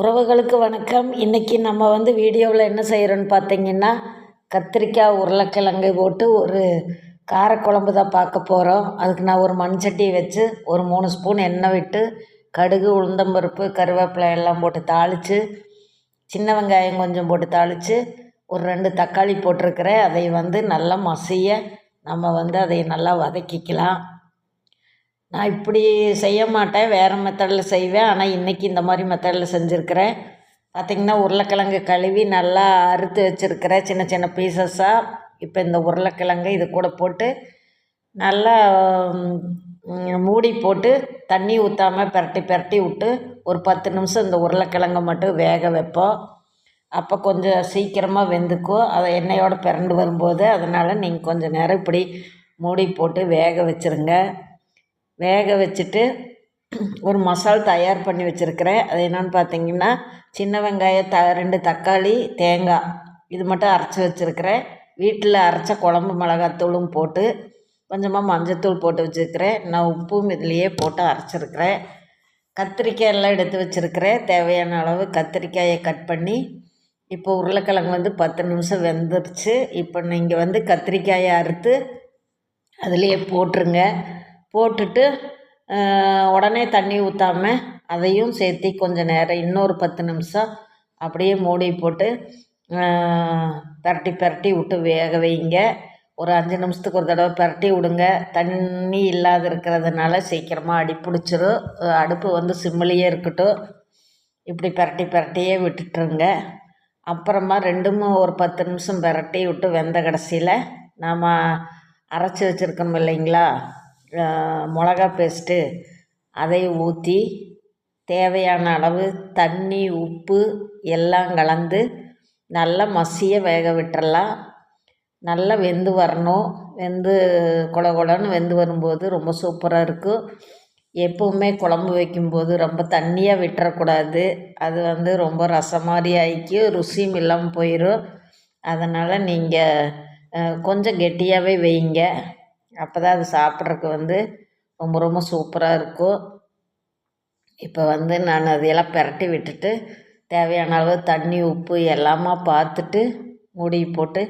உறவுகளுக்கு வணக்கம். இன்றைக்கி நம்ம வந்து வீடியோவில் என்ன செய்கிறோன்னு பார்த்தீங்கன்னா கத்திரிக்காய் உருளைக்கிழங்கு போட்டு ஒரு காரக்குழம்பு தான் பார்க்க போகிறோம் அதுக்கு நான் ஒரு மண் சட்டி வச்சு ஒரு மூணு ஸ்பூன் எண்ணெய் விட்டு கடுகு உளுந்தம்பருப்பு கருவேப்பிலை எல்லாம் போட்டு தாளித்து சின்ன வெங்காயம் கொஞ்சம் போட்டு தாளித்து ஒரு ரெண்டு தக்காளி போட்டிருக்கிறேன். அதை வந்து நல்லா மசிய நம்ம வந்து அதை நல்லா வதக்கிக்கலாம். நான் இப்படி செய்ய மாட்டேன் வேறு மெத்தடில் செய்வேன். ஆனால் இன்றைக்கி இந்த மாதிரி மெத்தடில் செஞ்சுருக்கிறேன். பார்த்திங்கன்னா உருளைக்கிழங்கு கழுவி நல்லா அறுத்து வச்சுருக்கிறேன் சின்ன சின்ன பீசஸாக இப்போ இந்த உருளைக்கிழங்கு இது கூட போட்டு நல்லா மூடி போட்டு தண்ணி ஊற்றாமல் பிரட்டி பிரட்டி விட்டு ஒரு பத்து நிமிஷம் இந்த உருளைக்கிழங்கை மட்டும் வேக வைப்போம். அப்போ கொஞ்சம் சீக்கிரமாக வெந்துக்கும். அதை எண்ணெயோடு பிறண்டு வரும்போது அதனால் நீங்கள் கொஞ்சம் நேரம் இப்படி மூடி போட்டு வேக வச்சுருங்க. வேக வச்சுட்டு ஒரு மசால் தயார் பண்ணி வச்சுருக்கிறேன். அது என்னென்னு பார்த்தீங்கன்னா சின்ன வெங்காயம் த ரெண்டு தக்காளி தேங்காய் இது மட்டும் அரைச்சி வச்சுருக்கிறேன். வீட்டில் அரைச்ச குழம்பு மிளகாத்தூளும் போட்டு கொஞ்சமாக மஞ்சத்தூள் போட்டு வச்சுருக்கிறேன். நான் உப்பும் இதுலேயே போட்டு அரைச்சிருக்கிறேன். கத்திரிக்காய் எல்லாம் எடுத்து வச்சுருக்கிறேன். தேவையான அளவு கத்திரிக்காயை கட் பண்ணி இப்போ உருளைக்கிழங்கு வந்து பத்து நிமிஷம் வெந்துருச்சு. இப்போ நீங்கள் வந்து கத்திரிக்காயை அறுத்து அதுலேயே போட்டுருங்க. போட்டுட்டு உடனே தண்ணி ஊற்றாம அதையும் சேர்த்து கொஞ்சம் நேரம் இன்னொரு பத்து நிமிஷம் அப்படியே மூடி போட்டு ஆஹ், பிரட்டி பிரட்டி விட்டு வேக வைங்க. ஒரு அஞ்சு நிமிஷத்துக்கு ஒரு தடவை பிரட்டி விடுங்க. தண்ணி இல்லாத இருக்கிறதுனால சீக்கிரமாக அடி பிடிச்சிரும். அடுப்பு வந்து சிம்மிலேயே இருக்கட்டும். இப்படி பிரட்டி பிரட்டியே விட்டுட்டுருங்க. அப்புறமா ரெண்டும் ஒரு பத்து நிமிஷம் பிரட்டி விட்டு வெந்த கடைசியில் நாம் அரைச்சி வச்சுருக்கணும் இல்லைங்களா? மிளகா பேஸ்ட்டு அதை ஊற்றி தேவையான அளவு தண்ணி உப்பு எல்லாம் கலந்து நல்லா மசிய வேக விட்டுறலாம். நல்லா வெந்து வரணும். வெந்து கொல கொலன்னு வெந்து வரும்போது ரொம்ப சூப்பராக இருக்கும். எப்போவுமே குழம்பு வைக்கும்போது ரொம்ப தண்ணியாக விட்டுறக்கூடாது. அது வந்து ரொம்ப ரசம் மாதிரி ஆக்கி ருசியும் இல்லாமல் போயிடும் அதனால் நீங்கள் கொஞ்சம் கெட்டியாகவே வைங்க. அப்போ தான் அது சாப்பிட்றதுக்கு வந்து ரொம்ப ரொம்ப சூப்பராக இருக்கும். இப்போ வந்து நான் அதையெல்லாம் பிரட்டி விட்டுட்டு தேவையான அளவு தண்ணி உப்பு எல்லாமா பார்த்துட்டு மூடி போட்டு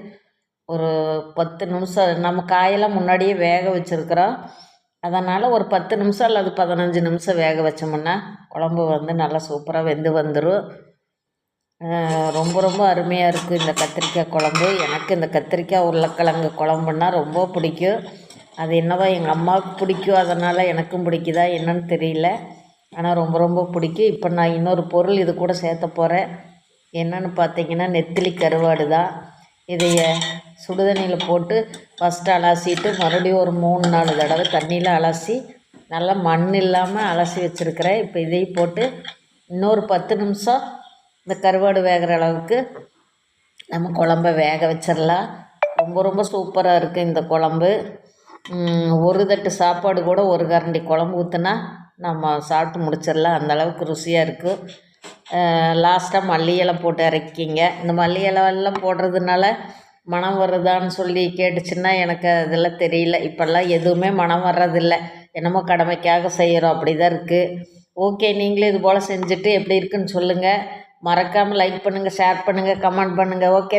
ஒரு பத்து நிமிஷம் நம்ம காயெல்லாம் முன்னாடியே வேக வச்சுருக்குறோம். அதனால் ஒரு பத்து நிமிஷம் அல்லது பதினஞ்சு நிமிஷம் வேக வச்சோம்னா குழம்பு வந்து நல்லா சூப்பராக வெந்து வந்துடும் ரொம்ப ரொம்ப அருமையாக இருக்குது இந்த கத்திரிக்காய் குழம்பு. எனக்கு இந்த கத்திரிக்காய் உருளைக்கிழங்கு குழம்புன்னா ரொம்ப பிடிக்கும். அது என்னவோ எங்கள் அம்மாவுக்கு பிடிக்கும் அதனால் எனக்கும் பிடிக்குதா என்னன்னு தெரியல. ஆனால் ரொம்ப ரொம்ப பிடிக்கும். இப்போ நான் இன்னொரு பொருள் இது கூட சேர்த்த போகிறேன் என்னன்னு பார்த்தீங்கன்னா நெத்திலி கருவாடு தான். இதைய சுடுதண்ணியில் போட்டு ஃபஸ்ட்டு அலசிட்டு மறுபடியும் ஒரு மூணு நாலு தடவை தண்ணியில் அலசி நல்லா மண் இல்லாமல் அலசி வச்சுருக்கிறேன். இப்போ இதையும் போட்டு இன்னொரு பத்து நிமிஷம் இந்த கருவாடு வேகிற அளவுக்கு நம்ம குழம்ப வேக வச்சிடலாம் ரொம்ப ரொம்ப சூப்பராக இருக்குது இந்த குழம்பு. ஒரு தட்டு சாப்பாடு கூட ஒரு கரண்டி குழம்பு ஊற்றுனா நம்ம சாப்பிட்டு முடிச்சிடலாம். அந்தளவுக்கு ருசியாக இருக்கும் லாஸ்ட்டாக மல்லி இலை போட்டு இறக்கிங்க. இந்த மல்லி இலெல்லாம் போடுறதுனால மனம் வருதான்னு சொல்லி கேட்டுச்சுன்னா எனக்கு அதெல்லாம் தெரியல. இப்போல்லாம் எதுவுமே மனம் வர்றதில்லை. என்னமோ கடமைக்காக செய்கிறோம் அப்படி தான் இருக்குது ஓகே நீங்களே இது போல் செஞ்சுட்டு எப்படி இருக்குன்னு சொல்லுங்கள் மறக்காமல் லைக் பண்ணுங்கள் ஷேர் பண்ணுங்கள் கமெண்ட் பண்ணுங்கள் ஓகே